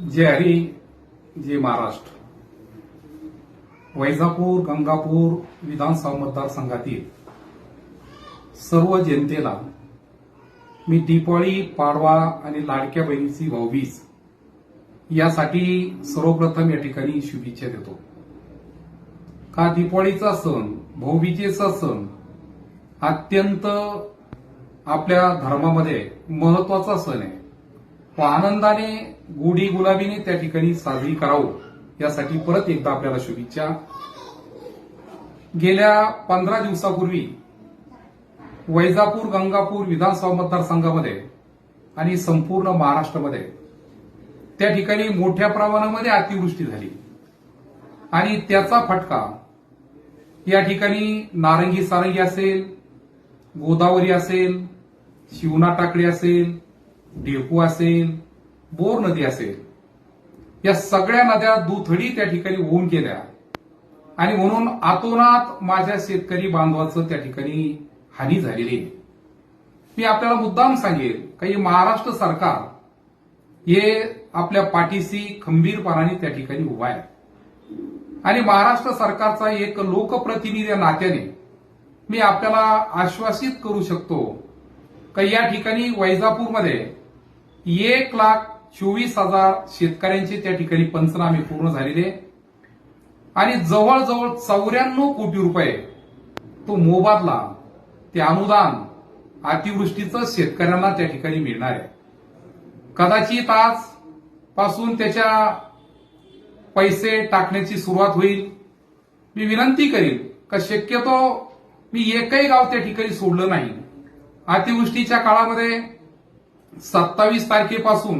जय हरी जय महाराष्ट्र. वैजापूर गंगापूर विधानसभा मतदारसंघातील सर्व जनतेला मी दीपावली पाडवा आणि लाडक्या बहिणीची भाऊबीज यासाठी सर्वप्रथम या ठिकाणी शुभेच्छा देतो. का दीपावलीचा सण भाऊबीजेचा सण अत्यंत आपल्या धर्मामध्ये महत्त्वाचा सण आहे. व आनंदाने गुढी गुलाबीने त्या ठिकाणी साजरी करावं. यासाठी परत एकदा आपल्याला शुभेच्छा. गेल्या पंधरा दिवसापूर्वी वैजापूर गंगापूर विधानसभा मतदारसंघामध्ये आणि संपूर्ण महाराष्ट्रामध्ये त्या ठिकाणी मोठ्या प्रमाणामध्ये अतिवृष्टी झाली. आणि त्याचा फटका या ठिकाणी नारंगी सारंगी असेल गोदावरी असेल शिवना टाकळी असेल डेपू असेल बोर नदी असेल या सगळ्या नद्या दुथडी त्या ठिकाणी होऊन गेल्या. आणि म्हणून आतोनात माझ्या शेतकरी बांधवाचं त्या ठिकाणी हानी झालेली. आहे मी आपल्याला मुद्दाम सांगेल काही महाराष्ट्र सरकार हे आपल्या पाठीशी खंबीरपणाने त्या ठिकाणी उभा आहे. आणि महाराष्ट्र सरकारचा एक लोकप्रतिनिधी नात्याने मी आपल्याला आश्वासित करू शकतो का या ठिकाणी वैजापूरमध्ये एक लाख चोवीस हजार शेतकऱ्यांचे त्या ठिकाणी पंचनामे पूर्ण झालेले. आणि जवळजवळ चौऱ्याण्णव कोटी रुपये तो मोबादला ते अनुदान अतिवृष्टीचं शेतकऱ्यांना त्या ठिकाणी मिळणार आहे. कदाचित आज पासून त्याच्या पैसे टाकण्याची सुरुवात होईल. मी विनंती करेन का शक्यतो मी एकही गाव त्या ठिकाणी सोडलं नाही. अतिवृष्टीच्या काळामध्ये सत्तावीस तारखेपासून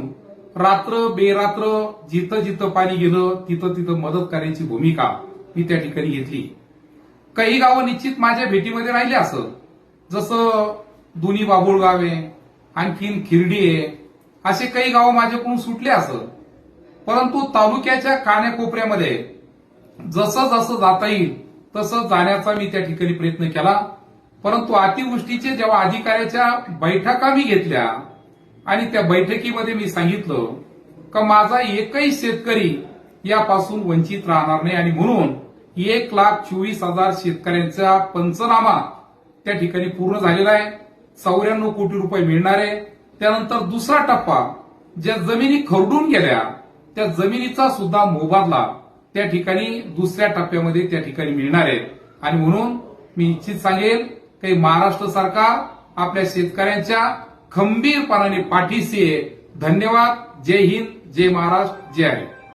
रात्र बेरात्र जिथं जिथं पाणी गेलं तिथं तिथं मदत करण्याची भूमिका मी त्या ठिकाणी घेतली. काही गावं निश्चित माझ्या भेटीमध्ये राहिले असं जसं दोन्ही बाबुळगाव आहे आणखीन खिरडी आहे असे काही गावं माझ्याकडून सुटले असं परंतु तालुक्याच्या कान्याकोपऱ्यामध्ये जसं जसं जाता येईल तसं जाण्याचा मी त्या ठिकाणी प्रयत्न केला. परंतु अतिवृष्टीचे जेव्हा अधिकाऱ्याच्या बैठका मी घेतल्या आणि त्या बैठकीमध्ये मी सांगितलं का माझा एकही शेतकरी यापासून वंचित राहणार नाही. आणि म्हणून एक लाख चोवीस हजार शेतकऱ्यांचा पंचनामा त्या ठिकाणी पूर्ण झालेला आहे. चौऱ्याण्णव कोटी रुपये मिळणार आहे. त्यानंतर दुसरा टप्पा ज्या जमिनी खरडून गेल्या त्या जमिनीचा सुद्धा मोबादला त्या ठिकाणी दुसऱ्या टप्प्यामध्ये त्या ठिकाणी मिळणार आहे. आणि म्हणून मी निश्चित सांगेल की महाराष्ट्र सरकार आपल्या शेतकऱ्यांच्या खंबीरपणाने पाठीशी आहे. धन्यवाद. जय हिंद. जय महाराष्ट्र. जय हरी